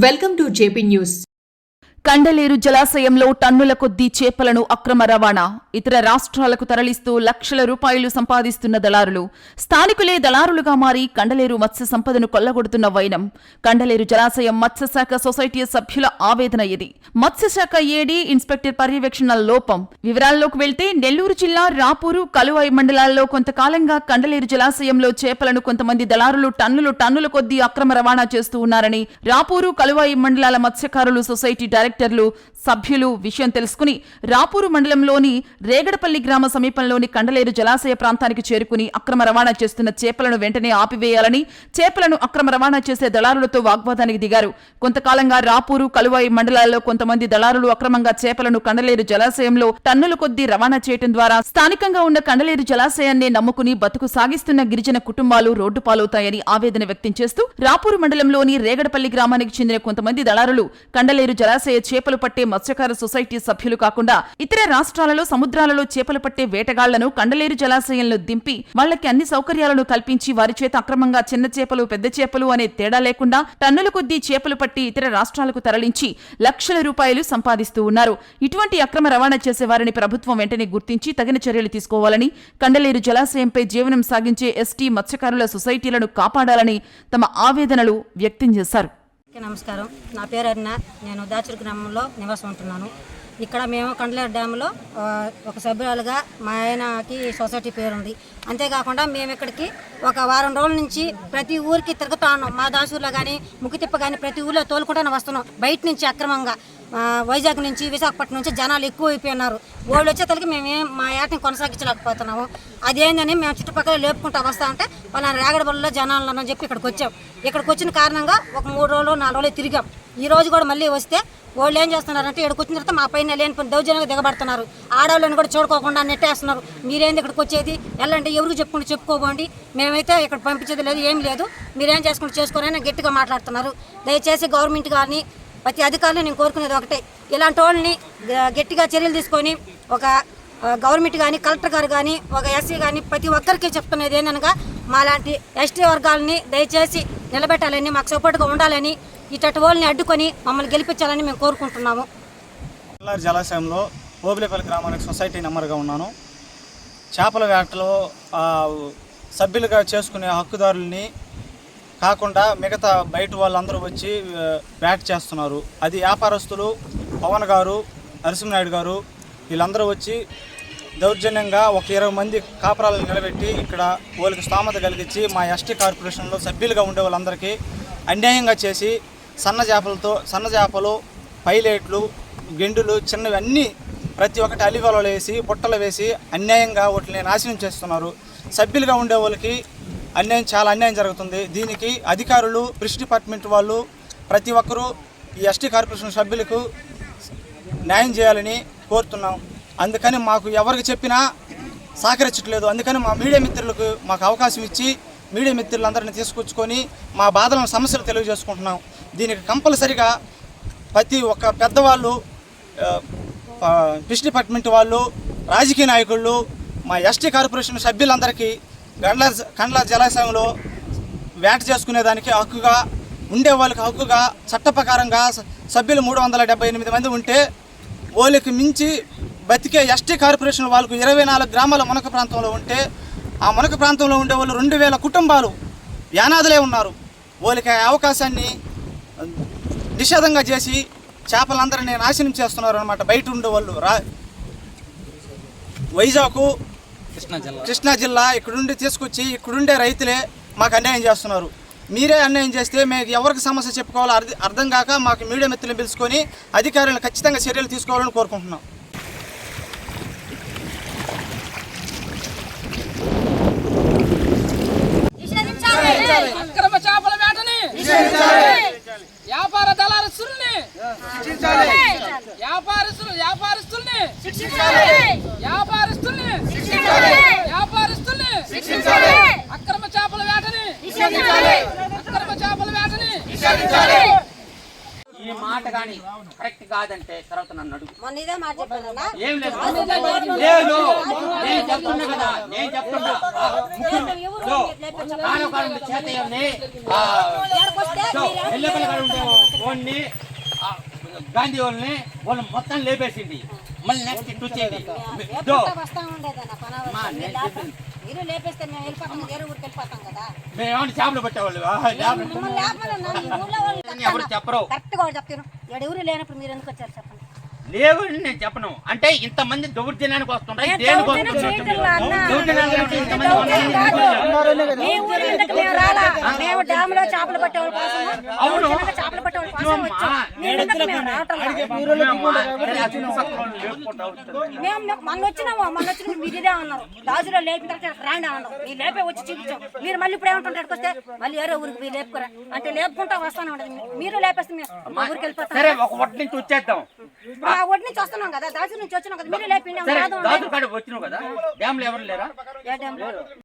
Welcome to JP news Kandaleru జలాశయంలో టన్నుల కొద్దీ చేపలను అక్రమ రవాణా. ఇతర రాష్ట్రాలకు తరలిస్తూ లక్షల రూపాయలు సంపాదిస్తున్న దళారులు స్థానికులే దళారులుగా మారి కండలేరు మత్స్య సంపదను కొల్లగొడుతున్న వైనం. కండలేరు జలాశయం మత్స్యశాఖ సొసైటీ సభ్యుల ఆవేదన ఇది. మత్స్యశాఖ ఏడీ ఇన్స్పెక్టర్ పర్యవేక్షణ లోపం. వివరాల్లోకి వెళ్తే నెల్లూరు జిల్లా రాపూరు కలువాయి మండలాల్లో కొంతకాలంగా కండలేరు జలాశయంలో చేపలను కొంతమంది దళారులు టన్నులు టన్నుల కొద్దీ అక్రమ రవాణా చేస్తూ ఉన్నారని రాపూరు కలువాయి మండలాల మత్స్యకారులు సొసైటీ కలెక్టర్లు సభ్యులు విషయం తెలుసుకుని రాపూరు మండలంలోని రేగడపల్లి గ్రామ సమీపంలోని కండలేరు జలాశయ ప్రాంతానికి చేరుకుని అక్రమ రవాణా చేస్తున్న చేపలను వెంటనే ఆపివేయాలని చేపలను అక్రమ రవాణా చేసే దళారులతో వాగ్వాదానికి దిగారు. కొంతకాలంగా రాపూరు కలువాయి మండలాల్లో కొంతమంది దళారులు అక్రమంగా చేపలను కండలేరు జలాశయంలో టన్నుల కొద్దీ రవాణా చేయడం ద్వారా స్థానికంగా ఉన్న కండలేరు జలాశయాన్ని నమ్ముకుని బతుకు సాగిస్తున్న గిరిజన కుటుంబాలు రోడ్డు పాలవుతాయని ఆవేదన వ్యక్తం చేస్తూ రాపూరు మండలంలోని రేగడపల్లి గ్రామానికి చెందిన కొంతమంది దళారులు కండలేరు జలాశయ చేపలు పట్టే మత్స్యకార సొసైటీ సభ్యులు కాకుండా ఇతర రాష్ట్రాలలో సముద్రాలలో చేపలు పట్టే వేటగాళ్ళను కండలేరు జలాశయంలో దింపి వాళ్ళకి అన్ని సౌకర్యాలను కల్పించి వారి చేత అక్రమంగా చిన్న చేపలు పెద్ద చేపలు అనే తేడా లేకుండా టన్నుల కొద్దీ చేపలు పట్టి ఇతర రాష్ట్రాలకు తరలించి లక్షల రూపాయలు సంపాదిస్తూ ఉన్నారు. ఇటువంటి అక్రమ రవాణా చేసే వారిని ప్రభుత్వం వెంటనే గుర్తించి తగిన చర్యలు తీసుకోవాలని కండలేరు జలాశయంపై జీవనం సాగించే ఎస్టీ మత్స్యకారుల సొసైటీలను కాపాడాలని తమ ఆవేదనలు వ్యక్తం చేశారు. నమస్కారం. నా పేరు అరుణ. నేను దాచురు గ్రామంలో నివాసం ఉంటున్నాను. ఇక్కడ మేము కండలేరు డ్యామ్లో ఒక సభ్యురాలుగా మా ఆయనకి సొసైటీ పేరు ఉంది అంతేకాకుండా మేము ఇక్కడికి ఒక వారం రోజుల నుంచి ప్రతి ఊరికి తిరుగుతా ఉన్నాం. మా దాసూరులో కానీ ముక్కుతిప్ప కానీ ప్రతి ఊర్లో తోలుకుంటాను వస్తున్నాం. బయట నుంచి అక్రమంగా. వైజాగ్ నుంచి విశాఖపట్నం నుంచి జనాలు ఎక్కువ అయిపోయినారు వాళ్ళు వచ్చేతలకి మేము మా ఏటని కొనసాగించలేకపోతున్నాము. అదేందని మేము చుట్టుపక్కల లేపుకుంటూ వస్తా ఉంటే వాళ్ళ రేగడబల్లో జనాలు అని చెప్పి ఇక్కడికి వచ్చాం. ఇక్కడికి వచ్చిన కారణంగా ఒక మూడు రోజులు నాలుగు రోజులు తిరిగాం. ఈ రోజు కూడా మళ్ళీ వస్తే వాళ్ళు ఏం చేస్తున్నారంటే ఇక్కడికి వచ్చిన తర్వాత మా పైన లేని దౌర్జన్యంగా దిగబడుతున్నారు. ఆడవాళ్ళని కూడా చూడుకోకుండా నెట్టేస్తున్నారు. మీరేంది ఇక్కడికి వచ్చేది? వెళ్ళండి ఎవరికి చెప్పుకుంటూ చెప్పుకోబోండి. మేమైతే ఇక్కడ పంపించేది లేదు ఏం లేదు. మీరేం చేసుకుంటూ చేసుకోరని గట్టిగా మాట్లాడుతున్నారు. దయచేసి గవర్నమెంట్ కానీ ప్రతి అధికారులు నేను కోరుకునేది ఒకటే. ఇలాంటి వాళ్ళని గట్టిగా చర్యలు తీసుకొని ఒక గవర్నమెంట్ కానీ కలెక్టర్ గారు కానీ ఒక ఎస్సీ కానీ ప్రతి ఒక్కరికి చెప్తున్నది ఏంటనగా మాలాంటి ఎస్టీ వర్గాలని దయచేసి నిలబెట్టాలని మాకు సపోర్ట్గా ఉండాలని ఇటువంటి వాళ్ళని అడ్డుకొని మమ్మల్ని గెలిపించాలని మేము కోరుకుంటున్నాము. కల్లారి జలాశయంలో ఓబిలేపల్లి గ్రామానికి సొసైటీ నెంబర్గా ఉన్నాను. చేపల వేటలో సభ్యులుగా చేసుకునే హక్కుదారుల్ని కాకుండా మిగతా బయట వాళ్ళందరూ వచ్చి బ్యాట్ చేస్తున్నారు. అది వ్యాపారస్తులు పవన్ గారు నరసింహనాయుడు గారు వీళ్ళందరూ వచ్చి దౌర్జన్యంగా ఒక ఇరవై మంది కాపరాలను నిలబెట్టి ఇక్కడ వాళ్ళకి స్థామత కలిగించి మా ఎస్టీ కార్పొరేషన్లో సభ్యులుగా ఉండే వాళ్ళందరికీ అన్యాయంగా చేసి సన్న చేపలతో సన్న చేపలు పైలైట్లు గెండులు చిన్నవి అన్నీ ప్రతి ఒక్కటి అలివలలో వేసి బుట్టలు వేసి అన్యాయంగా వాటిని నాశనం చేస్తున్నారు. సభ్యులుగా ఉండే వాళ్ళకి అన్యాయం చాలా అన్యాయం జరుగుతుంది. దీనికి అధికారులు ఫిష్ డిపార్ట్మెంట్ వాళ్ళు ప్రతి ఒక్కరూ ఈ ఎస్టీ కార్పొరేషన్ సభ్యులకు న్యాయం చేయాలని కోరుతున్నాం. అందుకని మాకు ఎవరికి చెప్పినా సహకరించట్లేదు. అందుకని మా మీడియా మిత్రులకు మాకు అవకాశం ఇచ్చి మీడియా మిత్రులందరినీ తీసుకొచ్చుకొని మా బాధలను సమస్యలు తెలియజేసుకుంటున్నాం. దీనికి కంపల్సరిగా ప్రతి ఒక్క పెద్దవాళ్ళు ఫిష్ డిపార్ట్మెంట్ వాళ్ళు రాజకీయ నాయకులు మా ఎస్టీ కార్పొరేషన్ సభ్యులందరికీ గండ్ల కండ్ల జలాశయంలో వేట చేసుకునేదానికి హక్కుగా ఉండే వాళ్ళకి హక్కుగా చట్ట ప్రకారంగా స- సభ్యులు మూడు వందల డెబ్బై ఎనిమిది మంది ఉంటే వాళ్ళకి మించి బతికే ఎస్టీ కార్పొరేషన్ వాళ్ళకు ఇరవై నాలుగు గ్రామాల మునక ప్రాంతంలో ఉంటే ఆ మునక ప్రాంతంలో ఉండే వాళ్ళు రెండు వేల కుటుంబాలు యానాదులే ఉన్నారు. వాళ్ళకి ఆ అవకాశాన్ని నిషేధంగా చేసి చేపలందరినీ నాశనం చేస్తున్నారు అనమాట బయట ఉండే వాళ్ళు. రా వైజాగ్ కృష్ణా జిల్లా. ఇక్కడుండి తీసుకొచ్చి ఇక్కడుండే రైతులే మాకు అన్యాయం చేస్తున్నారు. మీరే అన్యాయం చేస్తే మేము ఎవరికి సమస్య చెప్పుకోవాలో అర్థం అర్థం కాక మాకు మీడియా మిత్రులను పిలుచుకొని అధికారులను ఖచ్చితంగా చర్యలు తీసుకోవాలని కోరుకుంటున్నాం అక్రమ చేపల వేటని వ్యాపార దళారస్తుల్ని వ్యాపారస్తులు వ్యాపారస్తుల్ని వ్యాపారస్తుల్ని వ్యాపారస్తుల్ని అక్రమ చేపల వేటని అక్రమ చేపల వేటని ఈ మాట కానీ కరెక్ట్ కాదంటే తర్వాత నన్ను అడుగు. ఏం లేదు. లేదు నేను చెప్తున్నా కదా నేను చెప్తున్నా ఎల్లపల్లి కాడ ఉండే గాంధీ వాళ్ళని వాళ్ళు మొత్తం లేపేసింది. మళ్ళీ నెక్స్ట్ ఇటు వచ్చింది మీరు లేపేస్తే మేము వెళ్ళిపోతాం వేరే ఊరికి వెళ్ళిపోతాం కదా మేము ఏమన్నా చేపలు పట్టేవాళ్ళు. ఎవరు చెప్పరు. కరెక్ట్గా చెప్తాను. ఇక్కడ ఎవరు లేనప్పుడు మీరు ఎందుకు వచ్చారు చెప్పండి. లేవు నేను చెప్పను. అంటే ఇంతమంది దౌర్జన్యానికి వస్తుంటాయి దేనికి అవును. దౌర్జన్యంగా చేపలు పట్టేవాళ్ళ మేము రావటం వచ్చినాము మొన్న వచ్చిన మీరు ఇదే అన్నారు రాజులో లేపిన తర్వాత రాండి అన్నారు మీరు లేపే వచ్చి చూపించాం మీరు మళ్ళీ ఇప్పుడు ఏమంటారు వస్తే మళ్ళీ వేరే ఊరికి మీరు లేపుకోరా అంటే లేపుకుంటా వస్తాను మీరు లేపేస్తే మేము మా ఊరికి వెళ్ళిపోతాం సరే ఒక ఒట్టి నుంచి వచ్చేద్దాం ఆ ఒడి నుంచి వస్తున్నాం కదా దాజు నుంచి వచ్చినాం కదా మీరు లేపిండి కదా డ్యామ్లో ఎవరు లేరా